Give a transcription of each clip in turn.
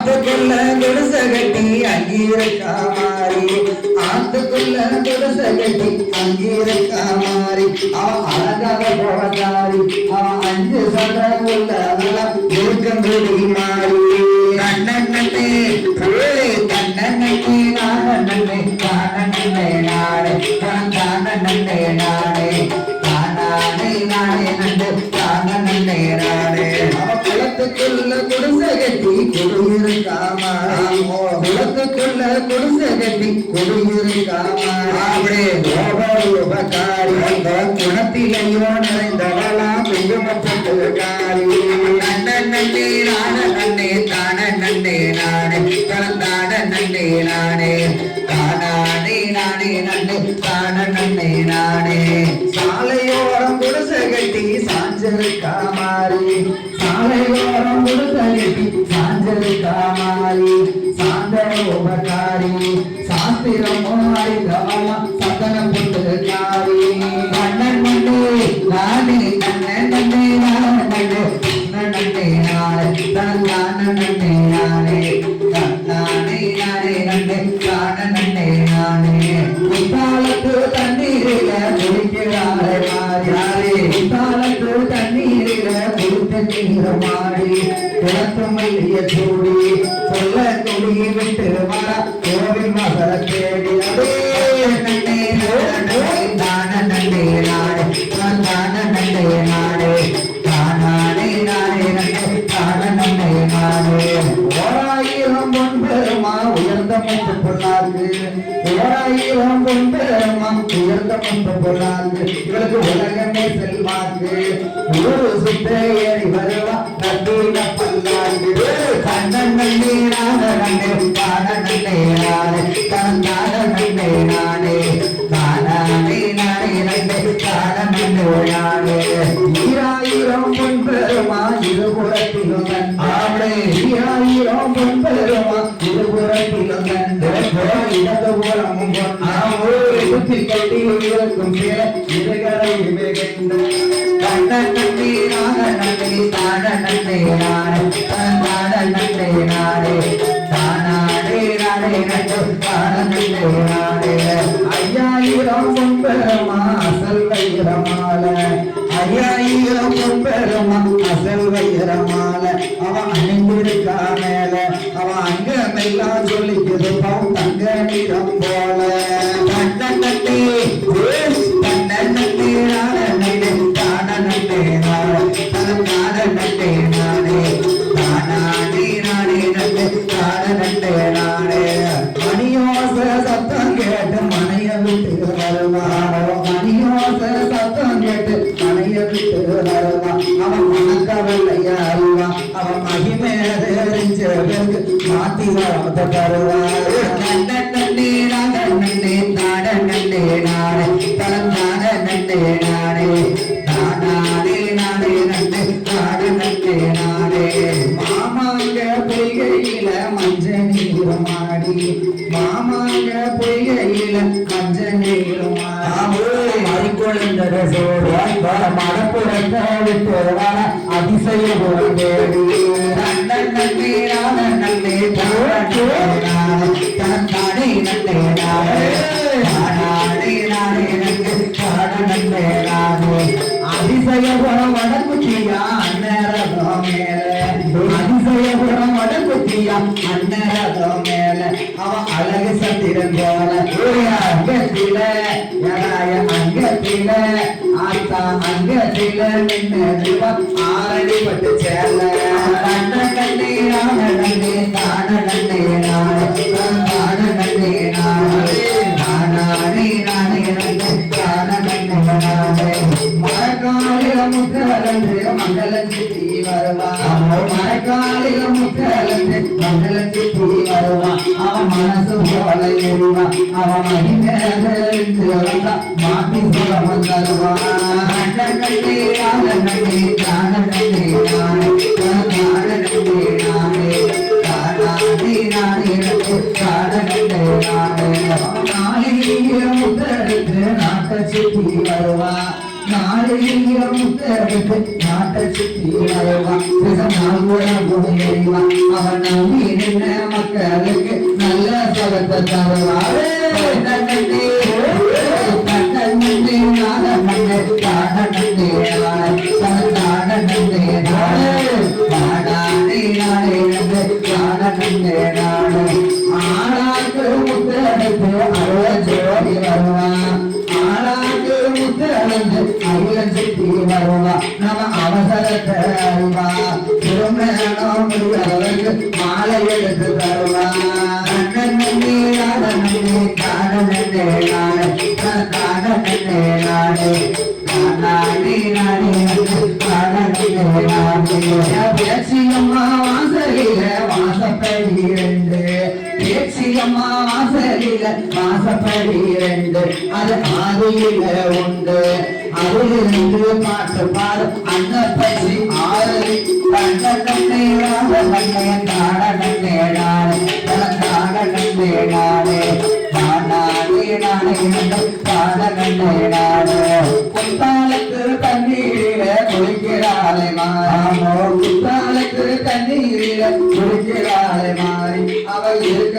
ஆத்துக்குள்ள குடிச கட்டி அங்கீரக்கா மாறி. ஆத்துக்குள்ள குடிச கட்டி அங்கீரக்கா மாறி. அவன் அழகாக போகாரி அவன் அஞ்சு சத இருக்கங்குடி மாறி. கண்ணண்ணே கண்ணண்ணே நானே காணண்ணே நாடே காணண்ணே நாடே கட்டி குடியிருக்காமா குளத்துக்குள்ள குடிசை கட்டி. குடியிருக்காமா உபகாரி அந்த குணத்திலேயோ நிறைந்தவளா குங்குமப்பட்டு காரி நன்னே நான நன்னே தான நன்னே நானே கலந்தாட நன்னே நானே தானானே நானே நன்னே தான நன்னே நானே சாலையோரம் குடிசை கட்டி மாறி சாலையோரம் கட்டி சாஞ்சருக்கா மாறி சாந்தர உபகாரி சாஸ்திரமோ அறிந்தவளா குளித்த நீர மாறி குளத்து மைய சூடி சொல்ல குடி விட்டு வர கோவில் மகள தேடி. அதே நன்னே நானே தான நன்னே நாடு தான நன்னே நன்னே தான நானே தந்தான நன்னே நானே. தானானே நானே நன்னே தான நன்னே நானே. ஈராயிரம் பொன்பெருமா இருபுறத்திலும் ஆவளே ஈராயிரம் பொன்பெருமா இருபுறத்திலும் இடதுபுறமும் சுத்தி கட்டி இருக்கும் இதுகளை மிகுந்த கண்ணன் நன்னே நான தான நன்னே நானே. தான நானே. தான ஐயாயிரம் பொன்பெருமா அசல் வைரமால ஐயாயிரம் பொன்பெருமா அசல் வைரமால. அவன் அணிந்திருக்கா மேல. அவன் அங்கமெல்லாம் சொல்லிக்குது பவுன் தங்க நிறம் மாமாங்க பொய்கையில மஞ்ச நீரமாடி மாமாங்க பொய்கையில மஞ்ச நீரமாடி மறிக்கொழுந்தர சோழ மரப்புறத்த விட்டு அதிசய தேடி. நன்னன் அதிசயபுரம் வடக்குச்சியா அன்னரதம் மேல அதிசயபுரம் வடக்குச்சியா அன்னரதம் மேல அழகு சத்திரன் போல அங்கத்தில யதாய அங்கத்தில ஆத்தா அங்கத்தில ஆரடி பட்டு சேல கண்ணே தான மரக்காலில முத்தலன்று மண்டலம் சித்தி வருவா மரக்காலில முத்தலன்று மண்டலம் சித்தி வருவா அவன் மனசு போல எரிவா அவன் மகிழ்ந்து வந்தா மாட்டி சுகம் தருவா. நன்னே நன்னே தான நன்னே நானே. தான வருவா. நாளைய முத்தெடுத்து நாட்டை சுத்தி மக்களுக்கு நல்ல சகத்தை தருவாரு அவசரத்தை அறிவா திருமணம் மாலை எடுத்து தருவா. நன்னே நாட வாசலில ரெண்டு பேச்சியம்மா வாசலில வாசப்படி ரெண்டு அது ஆதியில உண்டு. அதிலிருந்து பாட்டு பாடும் அந்த பசி ஆறு கண்ட கண்ணே ராக கண்ணே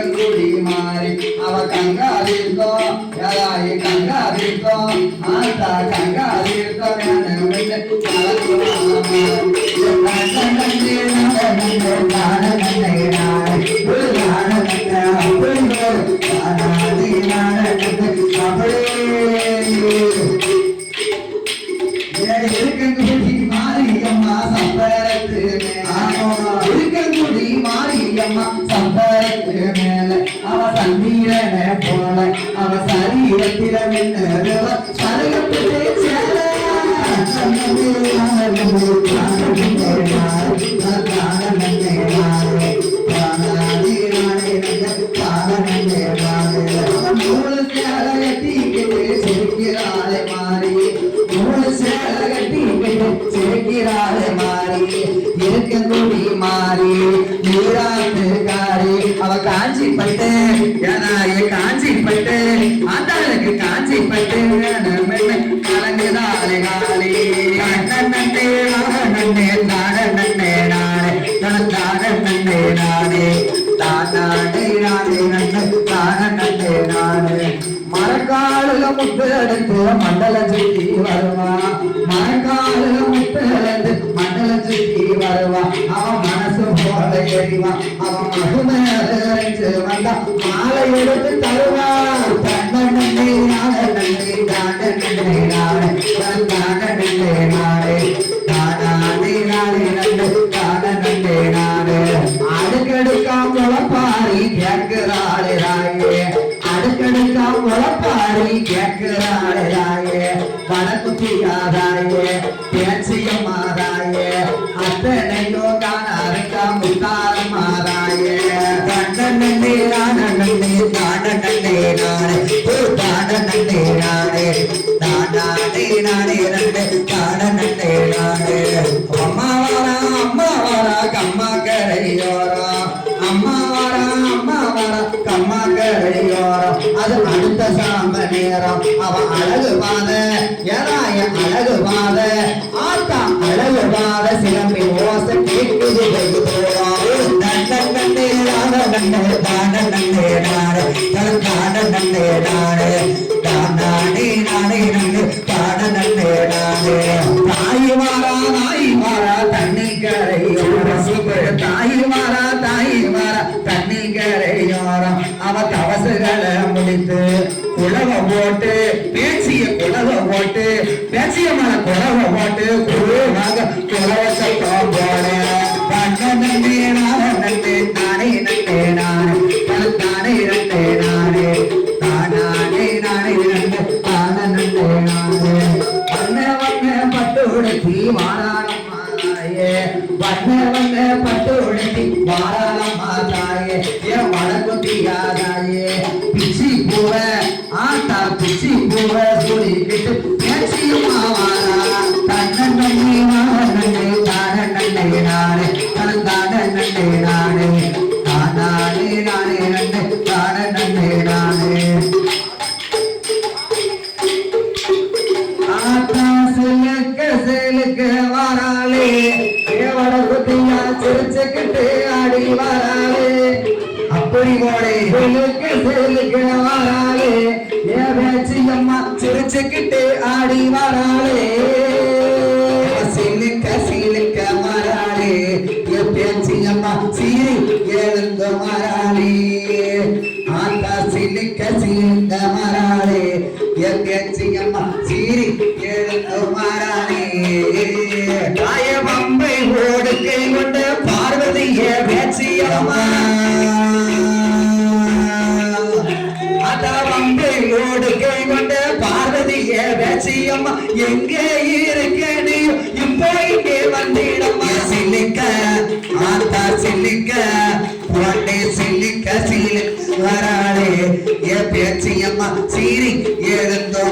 இருக்கங்குடி மாறி அவ கங்காதிருக்கோ யாராயி கங்காதிருக்கோ ஆத்தா கங்காதிருக்கோ அப்படியே அவ போல அவ சரீரத்தில மின்னருவ சருகப்பட்டு சேல சிரிக்கிறாளே மாறி மூணு சேலை மாறி இருக்கங்குடி மாறி அவ காஞ்சி பட்டு பட்டு கலங்குதாலே காலி நன்னே நன்னே நாட நன்னே நாடே தாட நன்னே நாடே தாடாடே நாடே நன்னே தாட நன்னே நாடே மரக்காலுல முட்டு எடுத்து மண்டல சுத்தி வருவா மரக்காலுல முட்டு மண்டல சுத்தி வருவா அவன் மனசு போல அவன் மகுமேறிச்சு வந்தா மாலை எடுத்து தருவான். வடக்குத்தியாதாயே பேச்சியம்மாதாயே அத்தனையோ காணாருக்கா முத்தாரம்மாதாயே கண்ணனே நானே தாடனே நானே ஓ தாடனே நானே தாடாடே நானே நன்னே தாடனே நானே அம்மா வாரா அம்மா வாரா கம்மா கரையோரா அம்மா வாரா அம்மா வாரா கம்மா அது அடுத்த சாம நேரம். அவன் அழகு பாத ஏறாய அழகு பாத கடலுடாத அழகு பாத சிலம்பி ஓச கேட்குது வெகு தூரம் நன்னே நன்னே நன்னே தாட நன்னே நாடு தாட நன்னே நாடு. தாடாடே நாடே நன்னே தாய் மாறா தாய் மாறா தண்ணி கரையோரம். தாய் மாறா தாய் மாறா கரையோரம். அவ தவசுகளை முடித்து போட்டு பேச்சிய குழவ போட்டு பேச்சிய மல குழவ போட்டு சிரிச்சுக்கிட்டு ஆடி வராளே. அப்படி போடே வெளுக்கு சேலுக்கு வராளே. ஏ பேச்சு அம்மா சிரிச்சுக்கிட்டு ஆடி வராளே. சிலுக்க சிலுக்க வராளே. ஏ பேச்சு அம்மா சீரி எழுந்த வராளே. ஆத்தா சிலுக்க சிலுக்க வராளே. ஏ பேச்சு அம்மா சீரி எழுந்த வராளே. I. பார்வதிய பேச்சியம்மா அதவம்பை ஓடுகை கொண்ட பார்வதிய பேச்சியம்மா எங்கே இருக்க நீ இப்போ இங்கே வந்திடம்மா சில்லிக்க ஆத்தா சில்லிக்க பொண்ணே சில்லிக்க சீலி வராளே என் பேச்சியம்மா சீரி எழுந்து